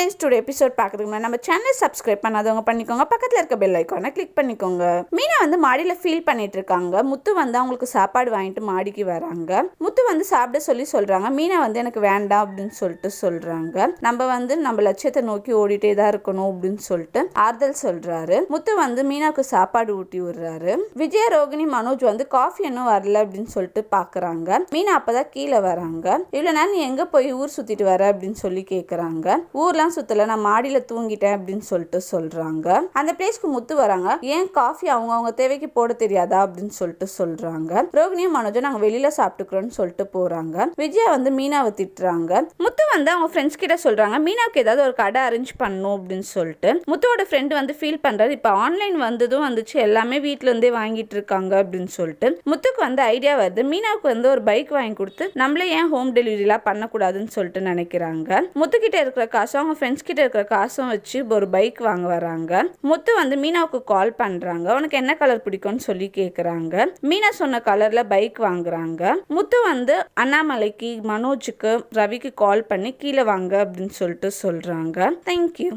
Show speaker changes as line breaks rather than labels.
Friends today episode பார்க்குறதுக்கு முன்னாடி நம்ம சேனல் சப்ஸ்கிரைப் பண்ணாதவங்க பண்ணிக்கோங்க. பக்கத்தில் இருக்க பெல் ஐக்கானை கிளிக் பண்ணிக்கோங்க. மீனா வந்து மாடியில் ஃபீல் பண்ணிட்டு இருக்காங்க. முத்து வந்து அவங்களுக்கு சாப்பாடு வாங்கிட்டு மாடிக்கு வராங்க. முத்து வந்து சாப்பிட சொல்லி சொல்கிறாங்க மீனா வந்து எனக்கு வேண்டாம் அப்படின்னு சொல்லிட்டு சொல்கிறாங்க நம்ம வந்து நம்ம லட்சியத்தை நோக்கி ஓடிட்டே தான் இருக்கணும் அப்படின்னு சொல்லிட்டு ஆறுதல் சொல்கிறாரு முத்து வந்து மீனாவுக்கு சாப்பாடு ஊட்டி விடுறாரு. விஜய ரோகிணி மனோஜ் வந்து காஃபி இன்னும் வரல அப்படின்னு சொல்லிட்டு பார்க்குறாங்க. மீனா அப்பதான் கீழே வராங்க. இவ்வளோ நேரம் நீ எங்கே போய் ஊர் சுற்றிட்டு வர அப்படின்னு சொல்லி கேட்குறாங்க ஊர்லாம் சுத்தல நான் மாடியில தூங்கிட்டேன் அப்படின்னு சொல்லிட்டு சொல்றாங்க. அந்த பிளேஸ்க்கு முத்து வராங்க. ஏன் காஃபி அவங்க அவங்க தேவைக்கு போட தெரியாதா அப்படின்னு சொல்லிட்டு சொல்றாங்க. ரோகிணியும் மனோஜும் நாங்க வெளியில சாப்பிட்டுக்கிறோம்னு சொல்லிட்டு போறாங்க. விஜயா வந்து மீனாவை திட்டுறாங்க. முத்து வந்து அவங்க ஃப்ரெண்ட்ஸ் கிட்ட சொல்றாங்க மீனாவுக்கு ஏதாவது ஒரு கடை அரேஞ்ச் பண்ணணும் அப்படின்னு சொல்லிட்டு. முத்துவோட ஃப்ரெண்டு வந்து ஃபீல் பண்றாரு இப்போ ஆன்லைன் வந்ததும் வந்துச்சு எல்லாமே வீட்ல இருந்தே வாங்கிட்டு இருக்காங்க அப்படின்னு சொல்லிட்டு. முத்துக்கு வந்து ஐடியா வருது. மீனாவுக்கு வந்து ஒரு பைக் வாங்கி கொடுத்து நம்மளே ஏன் ஹோம் டெலிவரிலாம் பண்ணக்கூடாதுன்னு சொல்லிட்டு நினைக்கிறாங்க. முத்துக்கிட்ட இருக்கிற காசு அவங்க ஃப்ரெண்ட்ஸ் கிட்ட இருக்கிற காசும் வச்சு ஒரு பைக் வாங்க வராங்க முத்து வந்து மீனாவுக்கு கால் பண்றாங்க. உனக்கு என்ன கலர் பிடிக்கும்னு சொல்லி கேக்குறாங்க. மீனா சொன்ன கலர்ல பைக் வாங்குறாங்க. முத்து வந்து அண்ணாமலைக்கு மனோஜுக்கு ரவிக்கு கால் பண்ணி கீழே வாங்க அப்படின்னு சொல்லிட்டு சொல்றாங்க. தேங்க்யூ